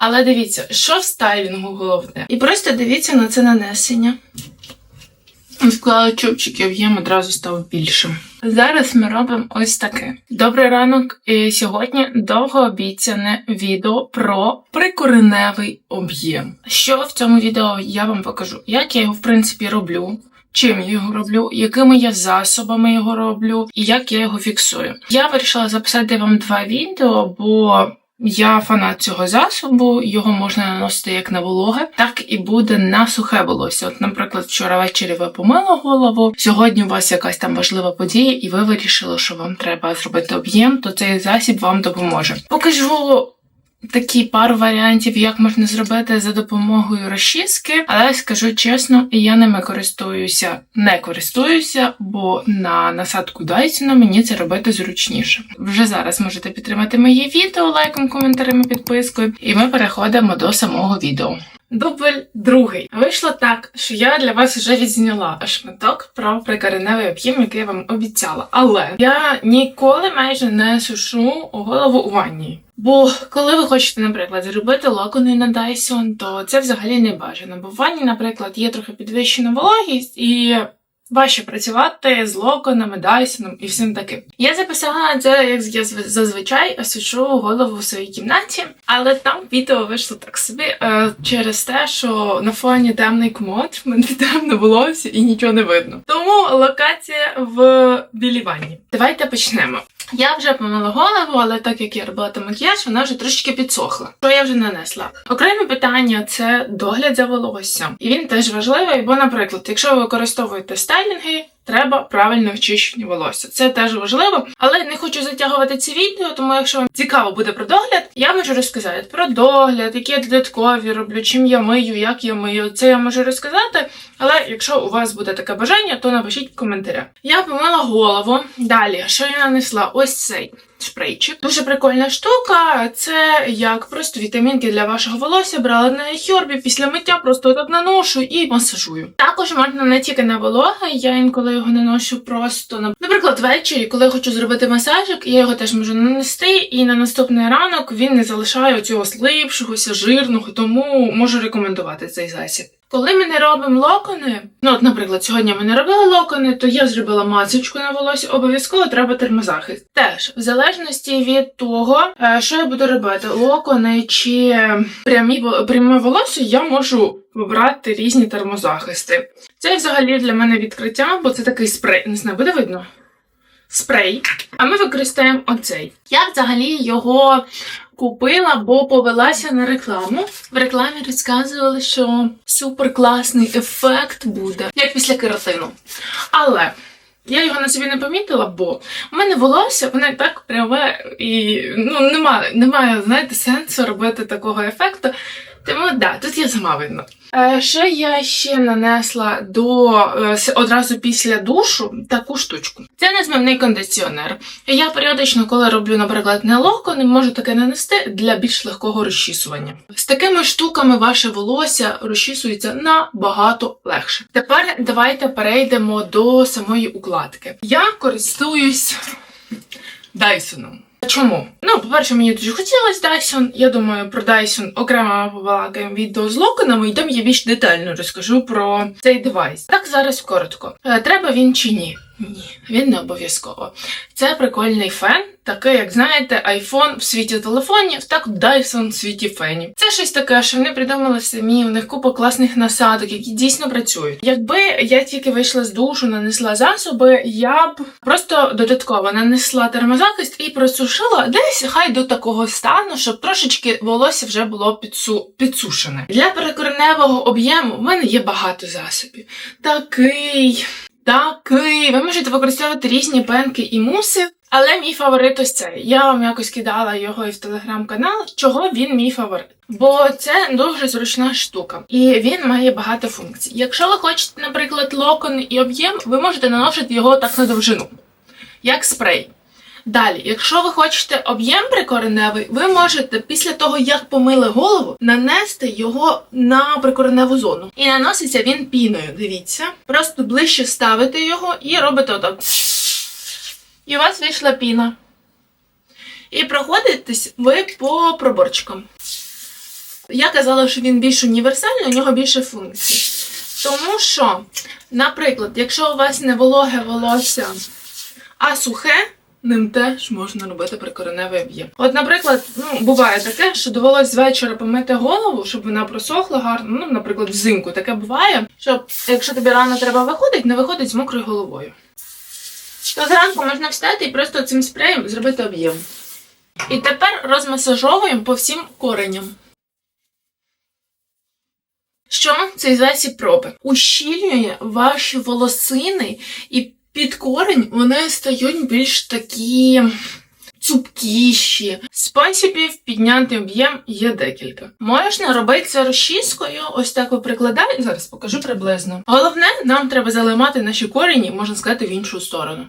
Але дивіться, що в стайлінгу головне. І просто дивіться на це нанесення. Вклала чубчики, об'єм одразу став більшим. Зараз ми робимо ось таке. Добрий ранок. І сьогодні довгообіцяне відео про прикореневий об'єм. Що в цьому відео я вам покажу, як я його в принципі роблю. Чим я його роблю, якими я засобами його роблю, і як я його фіксую. Я вирішила записати вам два відео, бо я фанат цього засобу, його можна наносити як на вологе, так і буде на сухе волосся. От, наприклад, вчора ввечері ви помили голову, сьогодні у вас якась там важлива подія, і ви вирішили, що вам треба зробити об'єм, то цей засіб вам допоможе. Покажу. Такі пару варіантів, як можна зробити за допомогою розчіски, але скажу чесно, я ними користуюся, не користуюся, бо на насадку Dyson мені це робити зручніше. Вже зараз можете підтримати моє відео лайком, коментарем підпискою, і ми переходимо до самого відео. Дубль другий. Вийшло так, що я для вас вже відзняла шматок про прикореневий об'єм, який я вам обіцяла. Але я ніколи майже не сушу голову у ванні. Бо коли ви хочете, наприклад, зробити локони на Dyson, то це взагалі не бажано. Бо в ванні, наприклад, є трохи підвищена вологість і. Важче працювати з локонами, Дайсоном і всім таким. Я записала це, як я зазвичай сушу голову в своїй кімнаті, але там відео вийшло так собі е, через те, що на фоні темний комод мене темно волосся і нічого не видно. Тому локація в білій ванні. Давайте почнемо. Я вже помила голову, але так як я робила там макіяж, вона вже трошечки підсохла. Що я вже нанесла? Окреме питання це догляд за волоссям. І він теж важливий, бо, наприклад, якщо ви використовуєте стайлінги, треба правильно очищення волосся. Це теж важливо, але не хочу затягувати ці відео, тому якщо вам цікаво буде про догляд, я можу розказати про догляд, які я додаткові роблю, чим я мию, як я мию. Це я можу розказати. Але якщо у вас буде таке бажання, то напишіть в коментарях. Я помила голову. Далі, що я нанесла? Ось цей шпрейчик. Дуже прикольна штука. Це як просто вітамінки для вашого волосся. Брала на хьорбі після миття, просто так наношу і масажую. Також можна не тільки на вологе, я інколи його наношу просто на наприклад, ввечері, коли я хочу зробити масажик, я його теж можу нанести, і на наступний ранок він не залишає цього слипшогося, жирного, тому можу рекомендувати цей засіб. Коли ми не робимо локони, ну от, наприклад, сьогодні ми не робили локони, то я зробила масочку на волосі, обов'язково треба термозахист. Теж, в залежності від того, е, що я буду робити, локони чи прямі пряме волосся, я можу вибрати різні термозахисти. Це взагалі для мене відкриття, бо це такий спрей, не знаю, буде видно. Спрей. А ми використаємо оцей. Я взагалі його купила, бо повелася на рекламу. В рекламі розказували, що супер класний ефект буде, як після кератину. Але я його на собі не помітила, бо у мене волосся, воно і так пряме і ну немає, немає, знаєте, сенсу робити такого ефекту. Тому да, тут я сама видно. Е, ще я ще нанесла до е, одразу після душу таку штучку. Це незмивний кондиціонер. Я періодично, коли роблю, наприклад, не локони, можу таке нанести для більш легкого розчісування. З такими штуками ваше волосся розчісується набагато легше. Тепер давайте перейдемо до самої укладки. Я користуюсь Дайсоном. Чому? Ну, по-перше, мені дуже хотілося Dyson. Я думаю, про Dyson окремо побалакаємо відео з локонами, і там я більш детально розкажу про цей девайс. Так зараз коротко. Е, Треба він чи ні? Ні, він не обов'язково. Це прикольний фен, такий, як знаєте, iPhone в світі телефонів, так Dyson в світі фенів. Це щось таке, що вони придумали самі, у них купа класних насадок, які дійсно працюють. Якби я тільки вийшла з душу, нанесла засоби, я б просто додатково нанесла термозахист і просушила десь хай до такого стану, щоб трошечки волосся вже було підсу... підсушене. Для перекореневого об'єму в мене є багато засобів. Такий. Такий. Ви можете використовувати різні пенки і муси. Але мій фаворит ось цей. Я вам якось кидала його і в телеграм-канал. Чого він мій фаворит? Бо це дуже зручна штука, і він має багато функцій. Якщо ви хочете, наприклад, локон і об'єм, ви можете наносити його так на довжину, як спрей. Далі, якщо ви хочете об'єм прикореневий, ви можете після того, як помили голову, нанести його на прикореневу зону. І наноситься він піною. Дивіться, просто ближче ставите його і робите отак. І у вас вийшла піна. І проходитесь ви по проборчикам. Я казала, що він більш універсальний, у нього більше функцій. Тому що, наприклад, якщо у вас не вологе волосся, а сухе, ним теж можна робити прикореневий об'єм. От, наприклад, ну, буває таке, що довелось вечора помити голову, щоб вона просохла гарно. Ну, наприклад, взимку таке буває, що якщо тобі рано треба виходить, не виходить з мокрою головою. То зранку можна встати і просто цим спреєм зробити об'єм. І тепер розмасажовуємо по всім кореням. Що цей засіб робить? Ущільнює ваші волосини, і під корень вони стають більш такі цупкіші. Спосібів підняти об'єм є декілька. Можна робити це розчіскою, ось так ви прикладаєте. Зараз покажу приблизно. Головне, нам треба залимати наші корені, можна сказати, в іншу сторону.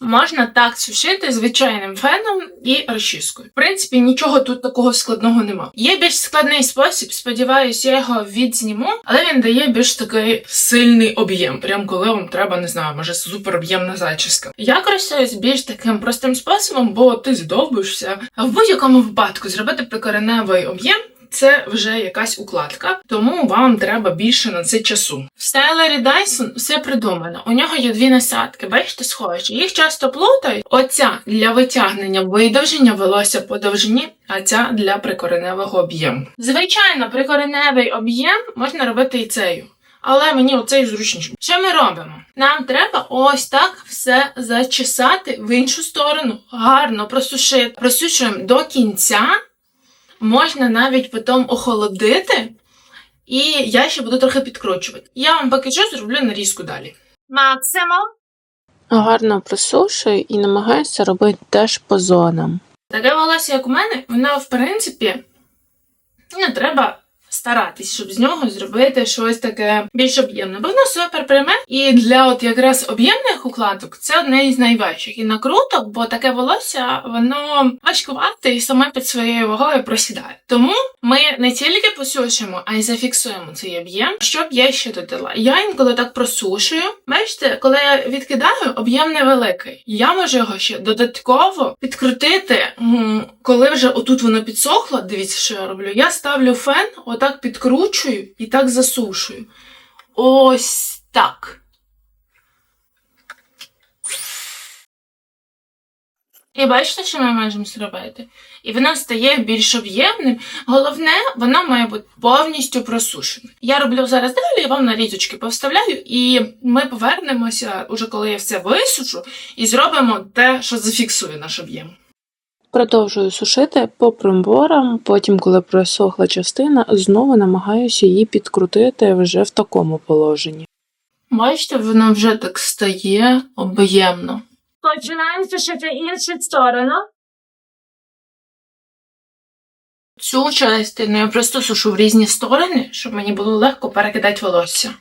Можна так сушити звичайним феном і розчіскою. В принципі, нічого тут такого складного нема. Є більш складний спосіб, сподіваюсь, я його відзніму, але він дає більш такий сильний об'єм. Прям коли вам треба, не знаю, може супер об'ємна зачіска. Я користуюсь більш таким простим способом, бо ти здовбишся. А в будь-якому випадку зробити прикореневий об'єм. Це вже якась укладка, тому вам треба більше на це часу. В стайлері Dyson все придумано. У нього є дві насадки, бачите, схожі. Їх часто плутають. Оця для витягнення видовження волосся по довжині, а ця для прикореневого об'єму. Звичайно, прикореневий об'єм можна робити і цею. Але мені оцей зручніше. Що ми робимо? Нам треба ось так все зачесати в іншу сторону, гарно просушити. Просушуємо до кінця. Можна навіть потім охолодити, і я ще буду трохи підкручувати. Я вам поки що зроблю нарізку далі. Максимо. Гарно просушую і намагаюся робити теж по зонам. Таке волосся, як у мене, воно, в принципі, не треба старатись, щоб з нього зробити щось таке більш об'ємне. Бо воно супер пряме. І для от якраз об'ємних укладок це одне із найважчих. І накруток, бо таке волосся, воно важкувате і саме під своєю вагою просідає. Тому ми не тільки посушимо, а й зафіксуємо цей об'єм. Що б я ще додала? Я інколи так просушую. Бачите, коли я відкидаю, об'єм невеликий. Я можу його ще додатково підкрутити, коли вже отут воно підсохло. Дивіться, що я роблю. Я ставлю фен, отак підкручую і так засушую. Ось так. І бачите, що ми можемо зробити? І воно стає більш об'ємним. Головне, воно має бути повністю просушене. Я роблю зараз далі, я вам нарізочки повставляю, і ми повернемося, уже коли я все висушу, і зробимо те, що зафіксує наш об'єм. Продовжую сушити по приборам, потім, коли просохла частина, знову намагаюся її підкрутити вже в такому положенні. Бачите, воно вже так стає об'ємно. Починаємо сушити іншу сторону. Цю частину я просто сушу в різні сторони, щоб мені було легко перекидати волосся.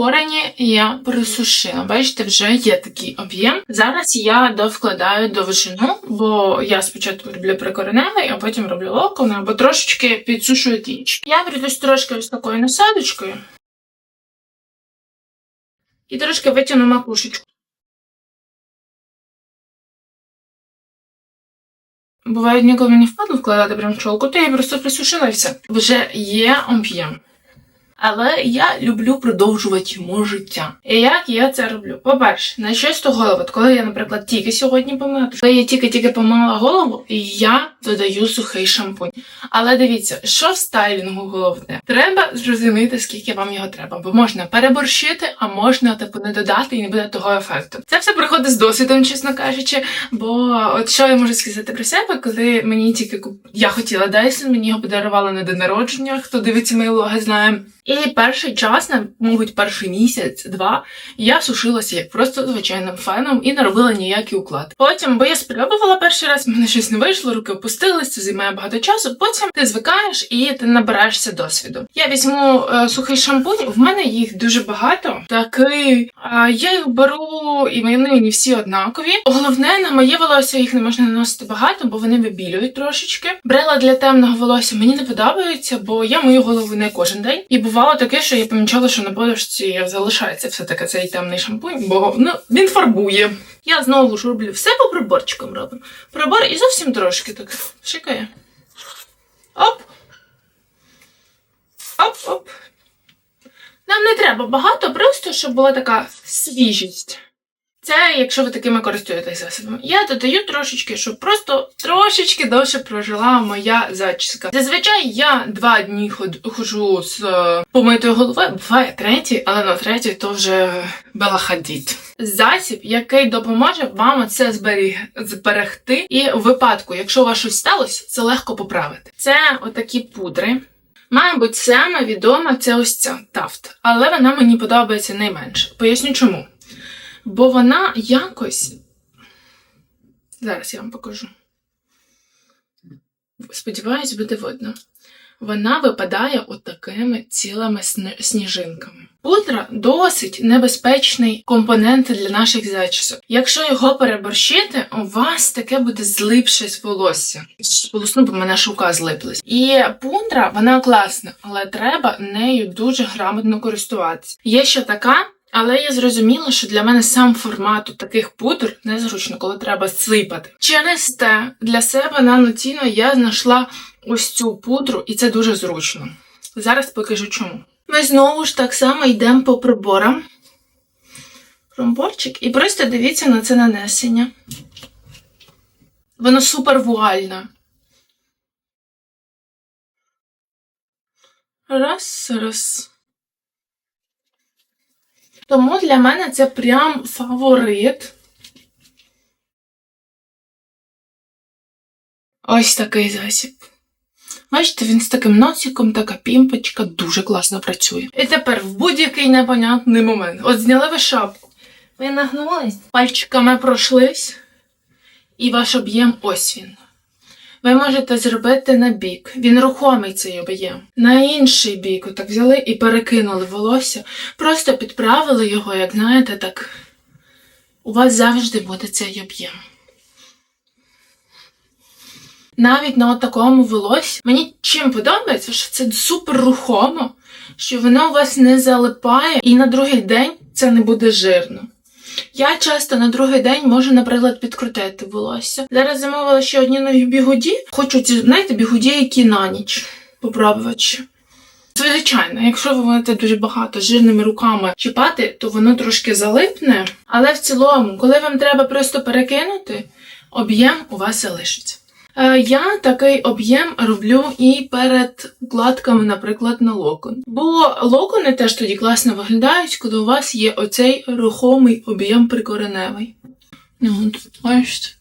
Корені я присушила. Бачите, вже є такий об'єм. Зараз я довкладаю довжину, бо я спочатку роблю прикореневий, а потім роблю локони, або трошечки підсушую інші. Я прийдусь трошки ось такою насадочкою. І трошки витягну макушечку. Буває, ніколи мені впадло вкладати прям чолку, то я просто присушила і все. Вже є об'єм. Але я люблю продовжувати йому життя. І як я це роблю? По-перше, на чисту голову, От коли я, наприклад, тільки сьогодні помила, коли я тільки-тільки помила голову, я додаю сухий шампунь. Але дивіться, що в стайлінгу головне? Треба зрозуміти, скільки вам його треба, бо можна переборщити, а можна типу не додати і не буде того ефекту. Це все приходить з досвідом, чесно кажучи. Бо от що я можу сказати про себе, коли мені тільки куп... я хотіла Dyson, мені його подарували на день народження, хто дивиться мої влоги, знає. І перший час, мабуть, перший місяць, два, я сушилася як просто звичайним феном і не робила ніякий уклад. Потім, бо я спробувала перший раз, мене щось не вийшло, руки опустились, це займає багато часу. Потім ти звикаєш і ти набираєшся досвіду. Я візьму е, сухий шампунь, в мене їх дуже багато. Такий, е, я їх беру, і вони мені всі однакові. Головне, на моє волосся їх не можна наносити багато, бо вони вибілюють трошечки. Брела для темного волосся мені не подобаються, бо я мою голову не кожен день. І буває. Бувало таке, що я помічала, що на подушці залишається все-таки цей темний шампунь, бо ну, він фарбує. Я знову ж роблю все по приборчикам робимо. Прибор і зовсім трошки так шикає. Оп. Оп-оп. Нам не треба багато, просто щоб була така свіжість. Це якщо ви такими користуєтесь засобами. Я додаю трошечки, щоб просто трошечки довше прожила моя зачіска. Зазвичай я два дні ходжу з е, помитою головою, буває третій, але на третій то вже Бела Хадід. Засіб, який допоможе вам це зберіг... зберегти, і у випадку, якщо у вас щось сталося, це легко поправити. Це отакі пудри. Мабуть, саме відома це ось ця тафт, але вона мені подобається найменше. Поясню чому. Бо вона якось. Зараз я вам покажу. Сподіваюсь, буде видно. Вона випадає от цілими сніжинками. Пудра досить небезпечний компонент для наших зачісок. Якщо його переборщити, у вас таке буде злипше волосся. Волосно, бо мене шука злиплась. І пудра, вона класна, але треба нею дуже грамотно користуватися. Є ще така. Але я зрозуміла, що для мене сам формат таких пудр незручно, коли треба сипати. Через те для себе наноційно я знайшла ось цю пудру, і це дуже зручно. Зараз покажу чому. Ми знову ж так само йдемо по приборам. Промборчик, і просто дивіться на це нанесення. Воно супер вуальне. Раз, раз. Тому для мене це прям фаворит. Ось такий засіб. Бачите, він з таким носиком, така пімпочка дуже класно працює. І тепер в будь-який непонятний момент. От зняли ви шапку. Ви нагнулись, пальчиками пройшлись, і ваш об'єм ось він. Ви можете зробити на бік. Він рухомий цей об'єм. На інший бік отак взяли і перекинули волосся. Просто підправили його, як знаєте, так. У вас завжди буде цей об'єм. Навіть на такому волосі мені чим подобається, що це супер рухомо, що воно у вас не залипає, і на другий день це не буде жирно. Я часто на другий день можу, наприклад, підкрутити волосся. Зараз замовила ще одні нові бігуді. Хочу ці, знаєте, бігуді, які на ніч попробувати. Звичайно, якщо ви будете дуже багато жирними руками чіпати, то воно трошки залипне. Але в цілому, коли вам треба просто перекинути, об'єм у вас залишиться. Е, Я такий об'єм роблю і перед укладками, наприклад, на локон. Бо локони теж тоді класно виглядають, коли у вас є оцей рухомий об'єм прикореневий. Ну, от.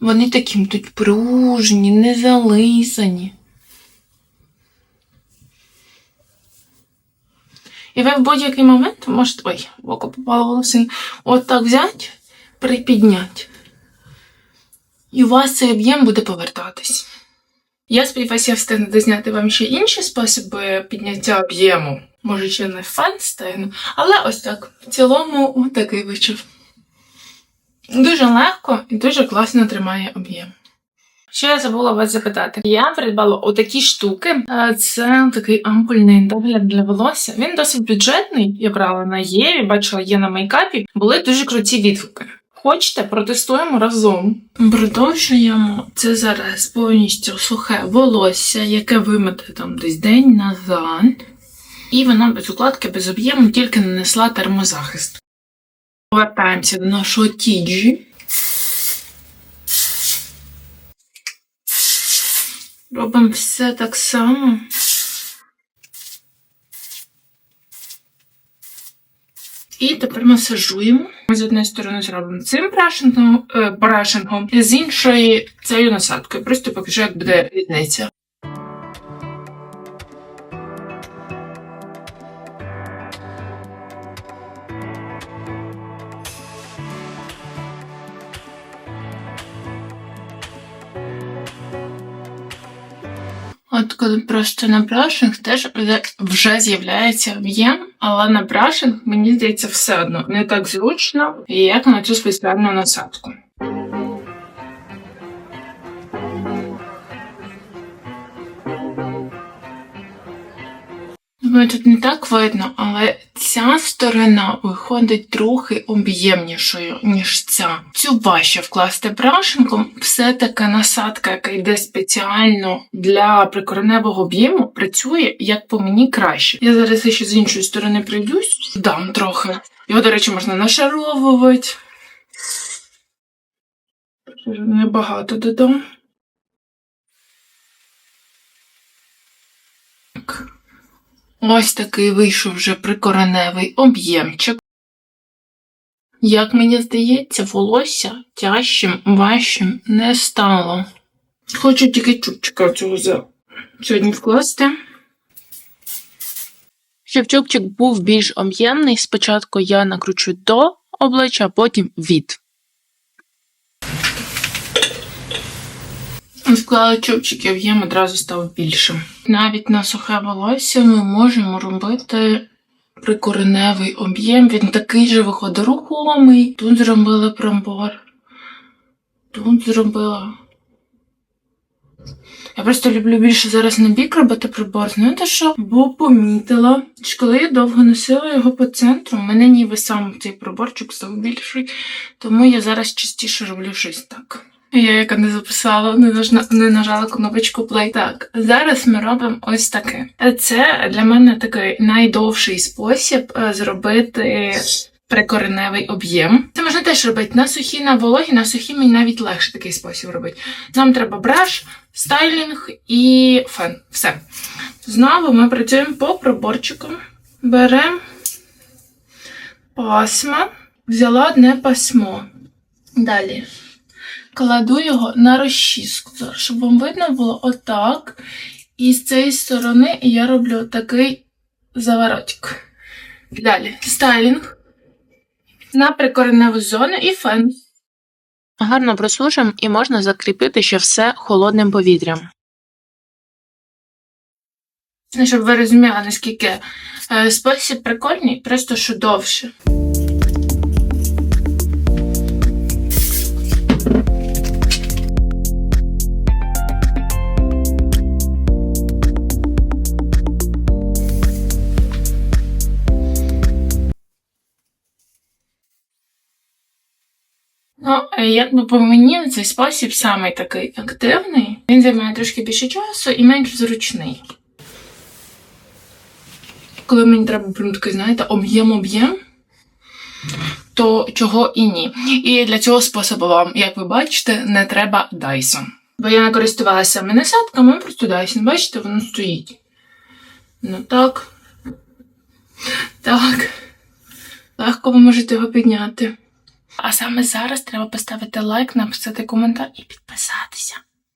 Вони такі будуть пружні, не зализані. І ви в будь-який момент можете. Ой, в око попало волосин. От так взяти, припідняти. І у вас цей об'єм буде повертатись. Я сподіваюся, я встигну дозняти вам ще інші способи підняття об'єму. Може, ще не фан але ось так. В цілому, такий вийшов. Дуже легко і дуже класно тримає об'єм. Що я забула вас запитати? Я придбала отакі штуки. Е, Це такий ампульний догляд для волосся. Він досить бюджетний. Я брала на Єві, бачила є на мейкапі. Були дуже круті відгуки. Хочете, протестуємо разом. Продовжуємо це зараз повністю сухе волосся, яке вимите там десь день назад. І воно без укладки, без об'єму, тільки нанесла термозахист. Повертаємося до нашого тіджі. Робимо все так само. І тепер масажуємо. Ми з однієї сторони зробимо цим брашингом, е, з іншої цією насадкою. Просто покажу, як буде різниця. От коли просто на брашинг теж вже з'являється об'єм, але на брашинг, мені здається, все одно не так зручно, як на цю спеціальну насадку. Думаю, тут не так видно, але ця сторона виходить трохи об'ємнішою, ніж ця. Цю важче вкласти брашенком. Все таки насадка, яка йде спеціально для прикореневого об'єму, працює як по мені краще. Я зараз ще з іншої сторони прийдусь, дам трохи. Його, до речі, можна нашаровувати. Небагато додам. Ось такий вийшов вже прикореневий об'ємчик. Як мені здається, волосся тяжчим, важчим не стало. Хочу тільки чубчика цього за сьогодні вкласти. Щоб чубчик був більш об'ємний, спочатку я накручу до обличчя, а потім від. Вклала чубчики, об'єм одразу став більшим. Навіть на сухе волосся ми можемо робити прикореневий об'єм. Він такий же виходить рухомий. Тут зробили промбор. Тут зробила. Я просто люблю більше зараз на бік робити прибор. Знаєте що? Бо помітила, що коли я довго носила його по центру, в мене ніби сам цей приборчик став більший, тому я зараз частіше роблю щось так. Я яка не записала, не, нажна, не нажала кнопочку play. Так, зараз ми робимо ось таке. Це для мене такий найдовший спосіб е, зробити прикореневий об'єм. Це можна теж робити на сухі, на вологі, на сухі мені навіть легше такий спосіб робити. Нам треба браш, стайлінг і фен. Все. Знову ми працюємо по проборчику. Беремо пасма, взяла одне пасмо. Далі кладу його на розчіску, щоб вам видно було отак. І з цієї сторони я роблю такий заворотик. Далі стайлінг на прикореневу зону і фен. Гарно просушимо і можна закріпити ще все холодним повітрям. Щоб ви розуміли, наскільки е, спосіб прикольний, просто що довше. Ну, е, якби по мені цей спосіб самий такий активний. Він займає трошки більше часу і менш зручний. Коли мені треба прям такий, знаєте, об'єм-об'єм, то чого і ні. І для цього способу вам, як ви бачите, не треба Dyson. Бо я не користувалася саме насадками, просто Dyson. Бачите, воно стоїть. Ну так. Так. Легко ви можете його підняти. А саме зараз треба поставити лайк, написати коментар і підписатися.